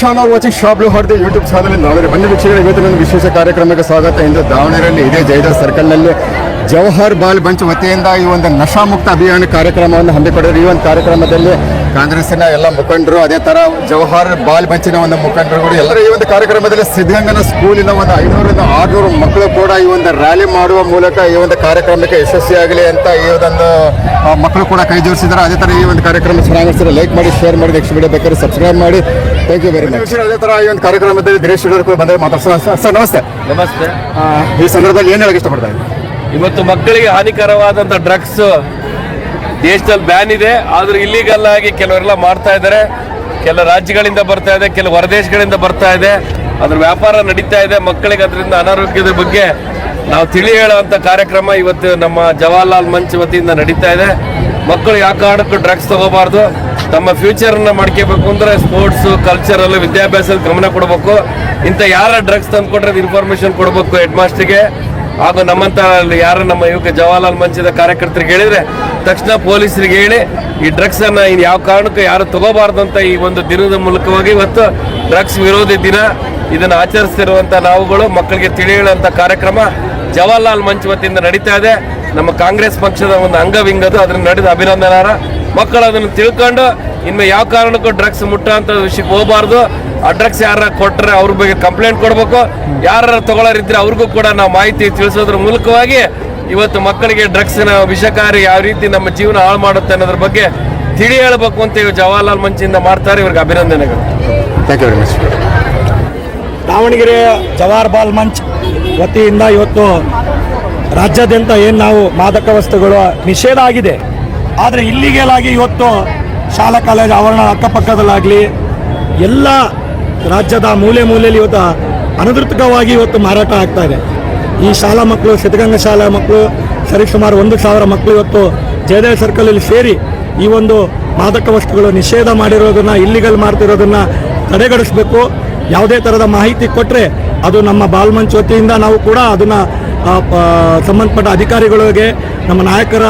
ಶಾನ್ watching ಶಾಪ್ ಹೊರದೆ YouTube channel ನಾವೇ ಬನ್ನಿ ವೀಕ್ಷಕರ ಇವತ್ತು ವಿಶೇಷ ಕಾರ್ಯಕ್ರಮಕ್ಕೆ ಸ್ವಾಗತ. ಇಂದು ದಾವಣಗೆರೆಯಲ್ಲಿ ಇದೇ. ಜಯದಾಸ್ ಸರ್ಕಲ್ನಲ್ಲಿ ಜವಹರ್ ಬಾಲ್ ಬಂಚ್ ವತಿಯಿಂದ ಈ ಒಂದು ನಶಾಮುಕ್ತ ಅಭಿಯಾನ ಕಾರ್ಯಕ್ರಮವನ್ನು ಹಮ್ಮಿಕೊಂಡಿದ್ರು ಈ ಒಂದು ಕಾರ್ಯಕ್ರಮದಲ್ಲಿ ಕಾಂಗ್ರೆಸ್ಸಿನ ಎಲ್ಲ ಮುಖಂಡರು ಅದೇ ತರ ಜವಹರ್ ಬಾಲ್ ಬಂಚಿನ ಒಂದು ಮುಖಂಡರುಗಳು ಎಲ್ಲರೂ ಈ ಒಂದು ಕಾರ್ಯಕ್ರಮದಲ್ಲಿ ಸಿದ್ಧಗಂಗನ ಸ್ಕೂಲಿನ ಒಂದು ಐನೂರಿಂದ ಆರುನೂರು ಮಕ್ಕಳು ಕೂಡ ಈ ಒಂದು ರ್ಯಾಲಿ ಮಾಡುವ ಮೂಲಕ ಈ ಒಂದು ಕಾರ್ಯಕ್ರಮಕ್ಕೆ ಯಶಸ್ವಿಯಾಗಲಿ ಅಂತ ಈ ಒಂದು ಮಕ್ಕಳು ಕೂಡ ಕೈ ಜೋಡಿಸಿದ್ದಾರೆ. ಅದೇ ತರ ಈ ಒಂದು ಕಾರ್ಯಕ್ರಮ ಚೆನ್ನಾಗಿರ್ತಾರೆ ಲೈಕ್ ಮಾಡಿ ಶೇರ್ ಮಾಡಿ ನೆಕ್ಸ್ಟ್ ವಿಡಿಯೋ ಬೇಕಾದ್ರೆ ಸಬ್ಸ್ಕ್ರೈಬ್ ಮಾಡಿ. ಥ್ಯಾಂಕ್ ಯು ವೆರಿ ಮಚ್ ಅದೇ ತರ ಈ ಒಂದು ಕಾರ್ಯಕ್ರಮದಲ್ಲಿ ದಿನೇಶ್ ಬಂದರೆ ಮಾತಾಡ್ಸೋಣ. ಸರ್ ಸರ್ ನಮಸ್ತೆ. ನಮಸ್ತೆ. ಈ ಸಂದರ್ಭದಲ್ಲಿ ಏನು ಹೇಳಕ್ಕೆ ಇಷ್ಟಪಡ್ತಾ ಇದ್ದೀನಿ ಇವತ್ತು ಮಕ್ಕಳಿಗೆ ಹಾನಿಕರವಾದಂತ ಡ್ರಗ್ಸ್ ದೇಶದಲ್ಲಿ ಬ್ಯಾನ್ ಇದೆ. ಆದ್ರೆ ಇಲ್ಲಿಗಲ್ ಆಗಿ ಕೆಲವರೆಲ್ಲ ಮಾಡ್ತಾ ಇದ್ದಾರೆ. ಕೆಲ ರಾಜ್ಯಗಳಿಂದ ಬರ್ತಾ ಇದೆ ಕೆಲವು ಹೊರದೇಶಗಳಿಂದ ಬರ್ತಾ ಇದೆ. ಅದ್ರ ವ್ಯಾಪಾರ ನಡೀತಾ ಇದೆ. ಮಕ್ಕಳಿಗೆ ಅದರಿಂದ ಅನಾರೋಗ್ಯದ ಬಗ್ಗೆ ನಾವು ತಿಳಿ ಹೇಳುವಂತ ಕಾರ್ಯಕ್ರಮ ಇವತ್ತು ನಮ್ಮ ಜವಾಹರ್ಲಾಲ್ ಮಂಚ್ ವತಿಯಿಂದ ನಡೀತಾ ಇದೆ. ಮಕ್ಕಳು ಯಾವ ಕಾರಣಕ್ಕೂ ಡ್ರಗ್ಸ್ ತಗೋಬಾರ್ದು? ತಮ್ಮ ಫ್ಯೂಚರ್ನ ಮಾಡ್ಕೋಬೇಕು ಅಂದ್ರೆ ಸ್ಪೋರ್ಟ್ಸ್ ಕಲ್ಚರಲ್ಲಿ ವಿದ್ಯಾಭ್ಯಾಸದ ಗಮನ ಕೊಡಬೇಕು. ಇಂಥ ಯಾರ ಡ್ರಗ್ಸ್ ತಂದ್ಕೊಟ್ರೆ ಇನ್ಫಾರ್ಮೇಶನ್ ಕೊಡಬೇಕು ಹೆಡ್ ಮಾಸ್ಟರ್ಗೆ ಹಾಗೂ ನಮ್ಮಂತ ಯಾರ ನಮ್ಮ ಯುವಕ ಜವಾಹರ್ಲಾಲ್ ಮಂಚದ ಕಾರ್ಯಕರ್ತರಿಗೆ ಹೇಳಿದ್ರೆ ತಕ್ಷಣ ಪೊಲೀಸರಿಗೆ ಹೇಳಿ, ಈ ಡ್ರಗ್ಸ್ ಅನ್ನ ಯಾವ ಕಾರಣಕ್ಕೂ ಯಾರು ತಗೋಬಾರ್ದು ಅಂತ ಈ ಒಂದು ದಿನದ ಮೂಲಕವಾಗಿ ಇವತ್ತು ಡ್ರಗ್ಸ್ ವಿರೋಧಿ ದಿನ. ಇದನ್ನು ಆಚರಿಸ್ತಿರುವಂತ ನಾವುಗಳು, ಮಕ್ಕಳಿಗೆ ತಿಳಿ ಕಾರ್ಯಕ್ರಮ ಜವಾಹರ್ಲಾಲ್ ಮಂಚ್ ವತಿಯಿಂದ ನಡೀತಾ ಇದೆ. ನಮ್ಮ ಕಾಂಗ್ರೆಸ್ ಪಕ್ಷದ ಒಂದು ಅಂಗವಿಂಗದು, ಅದನ್ನು ನಡೆದ ಅಭಿನಂದನಾರ ಮಕ್ಕಳು ಅದನ್ನು ತಿಳ್ಕೊಂಡು ಇನ್ನು ಯಾವ ಕಾರಣಕ್ಕೂ ಡ್ರಗ್ಸ್ ಮುಟ್ಟ ಅಂತ ವಿಷಯಕ್ಕೆ ಹೋಗಬಾರ್ದು. ಆ ಡ್ರಗ್ಸ್ ಯಾರ ಕೊಟ್ಟರೆ ಅವ್ರ ಬಗ್ಗೆ ಕಂಪ್ಲೇಂಟ್ ಕೊಡಬೇಕು. ಯಾರು ತಗೊಳ್ಳೋರಿದ್ರೆ ಅವ್ರಿಗೂ ಕೂಡ ನಾವು ಮಾಹಿತಿ ತಿಳಿಸೋದ್ರ ಮೂಲಕವಾಗಿ ಇವತ್ತು ಮಕ್ಕಳಿಗೆ ಡ್ರಗ್ಸ್ನ ವಿಷಕಾರಿ ಯಾವ ರೀತಿ ನಮ್ಮ ಜೀವನ ಹಾಳು ಮಾಡುತ್ತೆ ಅನ್ನೋದ್ರ ಬಗ್ಗೆ ತಿಳಿ ಹೇಳಬೇಕು ಅಂತ ಇವ್ರು ಜವಾಹರ್ಲಾಲ್ ಮಂಚಿಂದ ಮಾಡ್ತಾರೆ. ಇವ್ರಿಗೆ ಅಭಿನಂದನೆಗಳು. Thank you very much Davanagere Jawahar Bal Manch ವತಿಯಿಂದ ಇವತ್ತು ರಾಜ್ಯಾದ್ಯಂತ ಏನು ನಾವು ಮಾದಕ ವಸ್ತುಗಳು ನಿಷೇಧ ಆಗಿದೆ. ಆದರೆ ಇಲ್ಲಿಗೇಲಾಗಿ ಇವತ್ತು ಶಾಲಾ ಕಾಲೇಜು ಆವರಣ ಅಕ್ಕಪಕ್ಕದಲ್ಲಾಗಲಿ ಎಲ್ಲ ರಾಜ್ಯದ ಮೂಲೆ ಮೂಲೆಯಲ್ಲಿ ಇವತ್ತು ಅನಧಿಕೃತವಾಗಿ ಇವತ್ತು ಮಾರಾಟ ಆಗ್ತಾ ಇದೆ. ಈ ಶಾಲಾ ಮಕ್ಕಳು ಸಿದ್ಧಗಂಗಾ ಶಾಲಾ ಮಕ್ಕಳು ಸರಿಸುಮಾರು ಒಂದು ಸಾವಿರ ಮಕ್ಕಳು ಇವತ್ತು ಜಯದೇವ ಸರ್ಕಲಲ್ಲಿ ಸೇರಿ ಈ ಒಂದು ಮಾದಕ ವಸ್ತುಗಳು ನಿಷೇಧ ಮಾಡಿರೋದನ್ನು ಇಲ್ಲಿಗಲ್ ಮಾಡ್ತಿರೋದನ್ನು ತಡೆಗಣಿಸಬೇಕು ಯಾವುದೇ ಥರದ ಮಾಹಿತಿ ಕೊಟ್ಟರೆ ಅದು ನಮ್ಮ ಬಾಲ್ಮಂಚ್ ವತಿಯಿಂದ ನಾವು ಕೂಡ ಅದನ್ನು ಸಂಬಂಧಪಟ್ಟ ಅಧಿಕಾರಿಗಳಿಗೆ, ನಮ್ಮ ನಾಯಕರ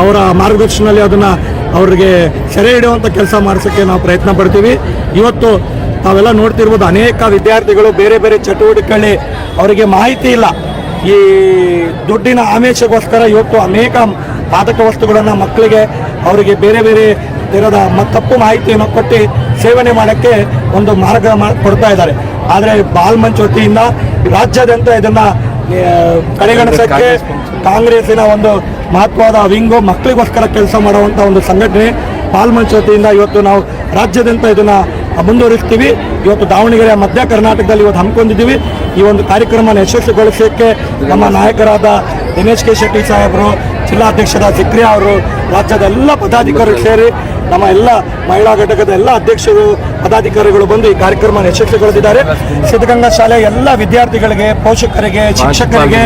ಅವರ ಮಾರ್ಗದರ್ಶನದಲ್ಲಿ ಅದನ್ನು ಅವರಿಗೆ ಸೆರೆ ಹಿಡಿಯುವಂಥ ಕೆಲಸ ಮಾಡಿಸೋಕ್ಕೆ ನಾವು ಪ್ರಯತ್ನ ಪಡ್ತೀವಿ. ಇವತ್ತು ತಾವೆಲ್ಲ ನೋಡ್ತಿರ್ಬೋದು ಅನೇಕ ವಿದ್ಯಾರ್ಥಿಗಳು ಬೇರೆ ಬೇರೆ ಚಟುವಟಿಕೆಗಳಲ್ಲಿ ಅವರಿಗೆ ಮಾಹಿತಿ ಇಲ್ಲ. ಈ ದುಡ್ಡಿನ ಆಮೇಶಗೋಸ್ಕರ ಇವತ್ತು ಅನೇಕ ಮಾದಕ ವಸ್ತುಗಳನ್ನು ಮಕ್ಕಳಿಗೆ ಅವರಿಗೆ ಬೇರೆ ಬೇರೆ ತೆರದ ಮತ್ತು ತಪ್ಪು ಮಾಹಿತಿಯನ್ನು ಕೊಟ್ಟು ಸೇವನೆ ಮಾಡೋಕ್ಕೆ ಒಂದು ಮಾರ್ಗ ಕೊಡ್ತಾ ಇದ್ದಾರೆ. ಆದರೆ ಬಾಲ್ ಮಂಚ್ ವತಿಯಿಂದ ರಾಜ್ಯಾದ್ಯಂತ ಇದನ್ನ ಕಡೆಗಣಿಸೋಕ್ಕೆ ಕಾಂಗ್ರೆಸ್ಸಿನ ಒಂದು ಮಹತ್ವದ ವಿಂಗು ಮಕ್ಕಳಿಗೋಸ್ಕರ ಕೆಲಸ ಮಾಡುವಂಥ ಒಂದು ಸಂಘಟನೆ ಬಾಲ್ ಮಂಚ್ ವತಿಯಿಂದ ಇವತ್ತು ನಾವು ರಾಜ್ಯಾದ್ಯಂತ ಇದನ್ನ ಮುಂದುವರಿಸ್ತೀವಿ. ಇವತ್ತು ದಾವಣಗೆರೆ ಮಧ್ಯ ಕರ್ನಾಟಕದಲ್ಲಿ ಇವತ್ತು ಹಮ್ಮಿಕೊಂಡಿದ್ದೀವಿ. ಈ ಒಂದು ಕಾರ್ಯಕ್ರಮನ ಯಶಸ್ವಿಗೊಳಿಸೋಕ್ಕೆ ನಮ್ಮ ನಾಯಕರಾದ ದಿನೇಶ್ ಕೆ ಶೆಟ್ಟಿ ಸಾಹೇಬರು ಜಿಲ್ಲಾಧ್ಯಕ್ಷರ ಸಿಕ್ರಿಯಾ ಅವರು ರಾಜ್ಯದ ಎಲ್ಲ ಪದಾಧಿಕಾರಿಗಳು ಸೇರಿ ನಮ್ಮ ಎಲ್ಲ ಮಹಿಳಾ ಘಟಕದ ಎಲ್ಲ ಅಧ್ಯಕ್ಷರು ಪದಾಧಿಕಾರಿಗಳು ಬಂದು ಈ ಕಾರ್ಯಕ್ರಮ ಯಶಸ್ವಿಗೊಳಿಸಿದ್ದಾರೆ ಸಿದ್ಧಗಂಗಾ ಶಾಲೆಯ ಎಲ್ಲ ವಿದ್ಯಾರ್ಥಿಗಳಿಗೆ ಪೋಷಕರಿಗೆ ಶಿಕ್ಷಕರಿಗೆ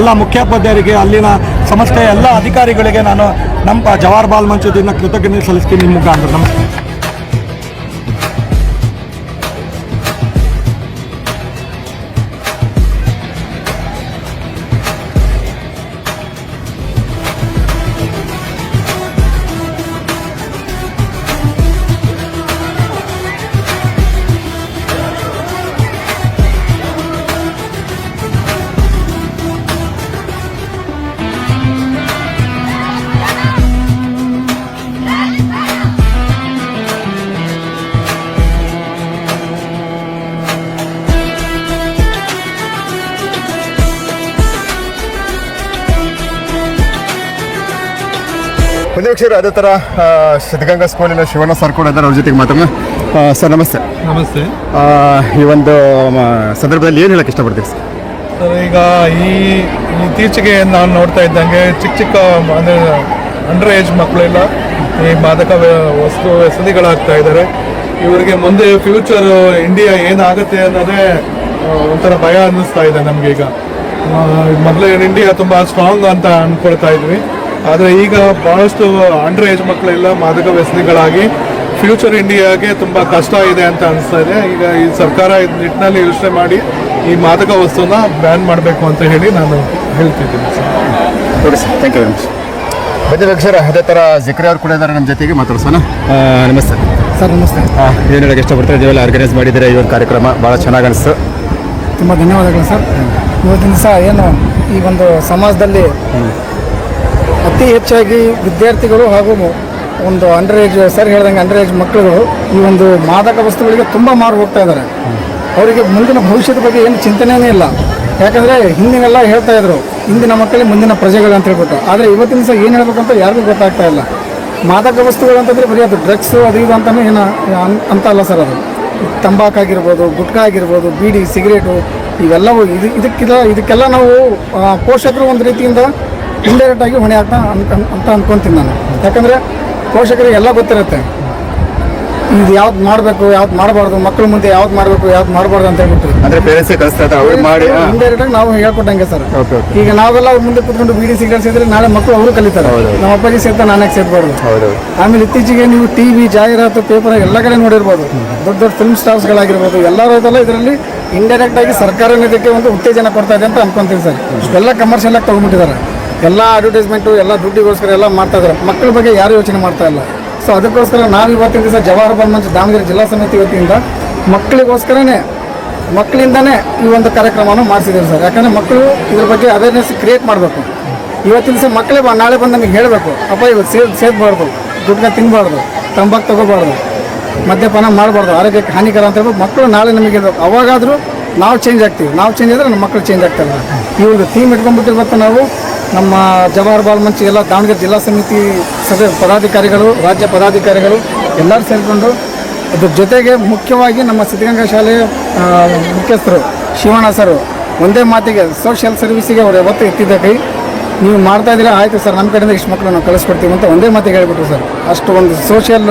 ಎಲ್ಲ ಮುಖ್ಯೋಪಾಧ್ಯಾಯರಿಗೆ ಅಲ್ಲಿನ ಸಂಸ್ಥೆಯ ಎಲ್ಲ ಅಧಿಕಾರಿಗಳಿಗೆ ನಾನು ನಮ್ಮ ಜವಾಹರ್ ಬಾಲ್ ಮಂಚದಿಂದ ಕೃತಜ್ಞತೆ ಸಲ್ಲಿಸ್ತೀನಿ. ನಿಮ್ಮ ಮುಖಾಂತರ ನಮಸ್ಕಾರ. ಒಂದು ವೀಕ್ಷಕರು ಅದೇ ಥರ ಸಿದ್ಧಗಂಗಾ ಸ್ಕೂಲಿನ ಶಿವಣ್ಣ ಸರ್ ಕೂಡ ಇದ್ದಾರೆ ಅವ್ರ ಜೊತೆಗೆ ಮಾತಾಡೋಣ ಸರ್ ನಮಸ್ತೆ. ನಮಸ್ತೆ. ಈ ಒಂದು ಸಂದರ್ಭದಲ್ಲಿ ಏನು ಹೇಳಕ್ಕೆ ಇಷ್ಟಪಡ್ತೀವಿ ಸರ್ ಸರ್ ಈಗ ಈ ಇತ್ತೀಚೆಗೆ ನಾನು ನೋಡ್ತಾ ಇದ್ದಂಗೆ ಚಿಕ್ಕ ಚಿಕ್ಕ ಅಂದರೆ ಅಂಡರ್ ಏಜ್ ಮಕ್ಕಳೆಲ್ಲ ಈ ಮಾದಕ ವಸ್ತು ವ್ಯಸನಿಗಳಾಗ್ತಾ ಇದ್ದಾರೆ. ಇವರಿಗೆ ಮುಂದೆ ಫ್ಯೂಚರ್ ಇಂಡಿಯಾ ಏನಾಗುತ್ತೆ ಅನ್ನೋದೇ ಒಂಥರ ಭಯ ಅನ್ನಿಸ್ತಾ ಇದೆ ನಮಗೀಗ ಈಗ. ಮೊದಲೇ ಇಂಡಿಯಾ ತುಂಬ ಸ್ಟ್ರಾಂಗ್ ಅಂತ ಅನ್ಕೊಳ್ತಾ ಇದ್ವಿ. ಆದರೆ ಈಗ ಬಹಳಷ್ಟು ಅಂಡರ್ ಏಜ್ ಮಕ್ಕಳೆಲ್ಲ ಮಾದಕ ವ್ಯಸನಿಗಳಾಗಿ ಫ್ಯೂಚರ್ ಇಂಡಿಯಾಗೆ ತುಂಬ ಕಷ್ಟ ಇದೆ ಅಂತ ಅನಿಸ್ತಾ ಇದೆ. ಈಗ ಈ ಸರ್ಕಾರ ಇದು ನಿಟ್ಟಿನಲ್ಲಿ ಯೋಚನೆ ಮಾಡಿ ಈ ಮಾದಕ ವಸ್ತುನ ಬ್ಯಾನ್ ಮಾಡಬೇಕು ಅಂತ ಹೇಳಿ ನಾನು ಹೇಳ್ತಿದ್ದೀನಿ sir. Thank you very much ಬನ್ನಿ ವೀಕ್ಷರ ಅದೇ ಥರ ಜಿಕ್ರೆ ಅವ್ರು ಕೂಡ ಇದ್ದಾರೆ ನಮ್ಮ ಜೊತೆಗೆ ಮಾತಾಡ್ಸೋಣ. ನಮಸ್ತೆ. ಸರ್ ನಮಸ್ತೆ. ಏನು ಹೇಳಕ್ಕೆ ಇಷ್ಟಪಡ್ತಾರೆ? ನೀವೆಲ್ಲ ಆರ್ಗನೈಸ್ ಮಾಡಿದ್ದೀರಾ? ಈ ಒಂದು ಕಾರ್ಯಕ್ರಮ ಭಾಳ ಚೆನ್ನಾಗಿ ಅನಿಸ್ತು. ತುಂಬ ಧನ್ಯವಾದಗಳು ಸರ್. ಇವತ್ತಿನ ಸಹ ಏನು ಈ ಒಂದು ಸಮಾಜದಲ್ಲಿ ಅತಿ ಹೆಚ್ಚಾಗಿ ವಿದ್ಯಾರ್ಥಿಗಳು ಹಾಗೂ ಒಂದು ಅಂಡರ್ ಏಜ್ ಸರ್ ಹೇಳ್ದಂಗೆ ಅಂಡರ್ ಏಜ್ ಮಕ್ಕಳು ಈ ಒಂದು ಮಾದಕ ವಸ್ತುಗಳಿಗೆ ತುಂಬ ಮಾರು ಹೋಗ್ತಾ ಇದ್ದಾರೆ. ಅವರಿಗೆ ಮುಂದಿನ ಭವಿಷ್ಯದ ಬಗ್ಗೆ ಏನು ಚಿಂತನೆಯೇ ಇಲ್ಲ. ಯಾಕಂದರೆ ಹಿಂದಿನೆಲ್ಲ ಹೇಳ್ತಾ ಇದ್ರು ಇಂದಿನ ಮಕ್ಕಳಿಗೆ ಮುಂದಿನ ಪ್ರಜೆಗಳು ಅಂತ ಹೇಳ್ಬಿಟ್ಟು. ಆದರೆ ಇವತ್ತಿನ ಸಹ ಏನು ಹೇಳ್ಬೇಕಂತ ಯಾರಿಗೂ ಗೊತ್ತಾಗ್ತಾ ಇಲ್ಲ. ಮಾದಕ ವಸ್ತುಗಳು ಅಂತಂದರೆ ಬರೀ ಅದು ಡ್ರಗ್ಸು ಅದು ಇದು ಅಂತಲೂ ಏನು ಅಂತ ಅಲ್ಲ ಸರ್ ಅದು. ತಂಬಾಕಾಗಿರ್ಬೋದು ಗುಟ್ಕಾ ಆಗಿರ್ಬೋದು, ಬೀಡಿ ಸಿಗರೇಟು ಇವೆಲ್ಲವೂ ಇದು ಇದಕ್ಕಿಲ್ಲ ಇದಕ್ಕೆಲ್ಲ ನಾವು ಪೋಷಕರು ಒಂದು ರೀತಿಯಿಂದ ಇಂಡೈರೆಕ್ಟ್ ಆಗಿ ಹೊಣೆ ಆಗ್ತಾ ಅಂತ ಅಂದ್ಕೊಂತೀನಿ ನಾನು. ಯಾಕಂದರೆ ಪೋಷಕರಿಗೆ ಎಲ್ಲ ಗೊತ್ತಿರುತ್ತೆ. ಇದು ಯಾವ್ದು ಮಾಡಬೇಕು ಯಾವ್ದು ಮಾಡಬಾರ್ದು ಮಕ್ಕಳ ಮುಂದೆ ಯಾವ್ದು ಮಾಡಬೇಕು ಯಾವ್ದು ಮಾಡಬಾರ್ದು ಅಂತ ಹೇಳ್ಬಿಟ್ಟು ಅಂದರೆ ಪೇರೆಂಟ್ಸೇ ಕಳಿಸ್ತಾ ಇದ್ದಾರೆ ಮಾಡಿ ಇಂಡೈರೆಕ್ಟ್ ಆಗಿ ನಾವು ಹೇಳ್ಕೊಟ್ಟಂಗೆ ಸರ್. ಈಗ ನಾವೆಲ್ಲ ಅವ್ರ ಮುಂದೆ ಕುತ್ಕೊಂಡು ಬೀಡಿ ಸಿಗರೇಟ್ ಸೇರಿದ್ರೆ ನಾಳೆ ಮಕ್ಕಳು ಅವರು ಕಲಿತಾರೆ. ನಮ್ಮ ಅಪ್ಪಾಜಿ ಸೇರ್ತಾ ನಾನೇ ಸೇರ್ಬಾರ್ದು? ಆಮೇಲೆ ಇತ್ತೀಚೆಗೆ ನೀವು ಟಿವಿ ಜಾಹೀರಾತು ಪೇಪರ್ ಎಲ್ಲ ಕಡೆ ನೋಡಿರ್ಬೋದು. ದೊಡ್ಡ ದೊಡ್ಡ ಫಿಲ್ಮ್ ಸ್ಟಾರ್ಸ್ಗಳಾಗಿರ್ಬೋದು ಎಲ್ಲರೂ ಇದೆಲ್ಲ ಇದರಲ್ಲಿ ಇಂಡೈರೆಕ್ಟ್ ಆಗಿ ಸರ್ಕಾರ ಇದಕ್ಕೆ ಒಂದು ಉತ್ತೇಜನ ಕೊಡ್ತಾ ಇದೆ ಅಂತ ಅನ್ಕೊಂತೀವಿ ಸರ್. ಇಷ್ಟೆಲ್ಲ ಕಮರ್ಷಿಯಲ್ ಆಗಿ ತಗೊಂಡ್ಬಿಟ್ಟಿದ್ದಾರೆ. ಎಲ್ಲ ಅಡ್ವರ್ಟೈಸ್ಮೆಂಟು ಎಲ್ಲ ದುಡ್ಡಿಗೋಸ್ಕರ ಎಲ್ಲ ಮಾಡ್ತಾ ಇದ್ದಾರೆ ಮಕ್ಕಳ ಬಗ್ಗೆ ಯಾರು ಯೋಚನೆ ಮಾಡ್ತಾ ಇಲ್ಲ. ಸೊ ಅದಕ್ಕೋಸ್ಕರ ನಾವು ಇವತ್ತಿನ ದಿವಸ ಜವಾಹರ್ ಮಂಚ್ ದಾವಣಗೆರೆ ಜಿಲ್ಲಾ ಸಮಿತಿ ವತಿಯಿಂದ ಮಕ್ಕಳಿಗೋಸ್ಕರನೇ ಮಕ್ಕಳಿಂದನೇ ಈ ಒಂದು ಕಾರ್ಯಕ್ರಮವನ್ನು ಮಾಡಿಸಿದ್ದೀವಿ ಸರ್. ಯಾಕಂದರೆ ಮಕ್ಕಳು ಇದ್ರ ಬಗ್ಗೆ ಅವೇರ್ನೆಸ್ ಕ್ರಿಯೇಟ್ ಮಾಡಬೇಕು. ಇವತ್ತಿನ ದಿವಸ ಮಕ್ಕಳೇ ನಾಳೆ ಬಂದು ನಮಗೆ ಹೇಳಬೇಕು, ಅಪ್ಪ, ಇವತ್ತು ಸೇದ್ ಸೇದಬಾರ್ದು, ದುಡ್ಡನ್ನ ತಿನ್ನಬಾರ್ದು ತಂಬಾಕು ತಗೋಬಾರ್ದು, ಮದ್ಯಪಾನ ಮಾಡಬಾರ್ದು, ಆರೋಗ್ಯಕ್ಕೆ ಹಾನಿಕರ ಅಂತ ಹೇಳ್ಬೋದು ಮಕ್ಕಳು ನಾಳೆ ನಮಗೆ ಇರಬೇಕು ಅವಾಗಾದರೂ ನಾವು ಚೇಂಜ್ ಆಗ್ತೀವಿ. ನಾವು ಚೇಂಜ್ ಆದರೆ ನಮ್ಮ ಮಕ್ಕಳು ಚೇಂಜ್ ಆಗ್ತಾರೆ. ಈ ಒಂದು ಥೀಮ್ ಇಟ್ಕೊಂಡ್ಬಿಟ್ಟು ಇವತ್ತು ನಾವು. ನಮ್ಮ ಜವಾಹರ್ ಬಾಲ್ ಮಂಚ್ ಎಲ್ಲ ದಾವಣಗೆರೆ ಜಿಲ್ಲಾ ಸಮಿತಿ ಸದಸ್ಯ ಪದಾಧಿಕಾರಿಗಳು, ರಾಜ್ಯ ಪದಾಧಿಕಾರಿಗಳು ಎಲ್ಲರೂ ಸೇರಿಕೊಂಡು ಅದ್ರ ಜೊತೆಗೆ ಮುಖ್ಯವಾಗಿ ನಮ್ಮ ಸಿದ್ಧಗಂಗಾ ಶಾಲೆಯ ಮುಖ್ಯಸ್ಥರು ಶಿವಣ್ಣ ಸರ್ ಒಂದೇ ಮಾತಿಗೆ ಸೋಷಿಯಲ್ ಸರ್ವಿಸಿಗೆ ಅವರು ಯಾವತ್ತೂ ಎತ್ತಿದ್ದ ಕೈ. ನೀವು ಮಾಡ್ತಾ ಇದ್ದೀರಾ? ಆಯಿತು ಸರ್, ನಮ್ಮ ಕಡೆಯಿಂದ ಇಷ್ಟು ಮಕ್ಕಳು ನಾವು ಕಳಿಸ್ಕೊಡ್ತೀವಿ ಅಂತ ಒಂದೇ ಮಾತಿಗೆ ಹೇಳ್ಬಿಟ್ರು ಸರ್. ಅಷ್ಟು ಒಂದು ಸೋಷಿಯಲ್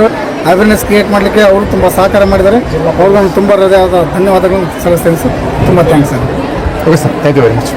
ಅವೇರ್ನೆಸ್ ಕ್ರಿಯೇಟ್ ಮಾಡಲಿಕ್ಕೆ ಅವರು ತುಂಬ ಸಹಕಾರ ಮಾಡಿದ್ದಾರೆ. ಅವ್ರಿಗೊಂದು ತುಂಬ ಹೃದಯದ ಧನ್ಯವಾದಗಳನ್ನು ಸಲ್ಲಿಸ್ತೇನೆ ಸರ್. ತುಂಬ thanks sir. Okay sir thank you very much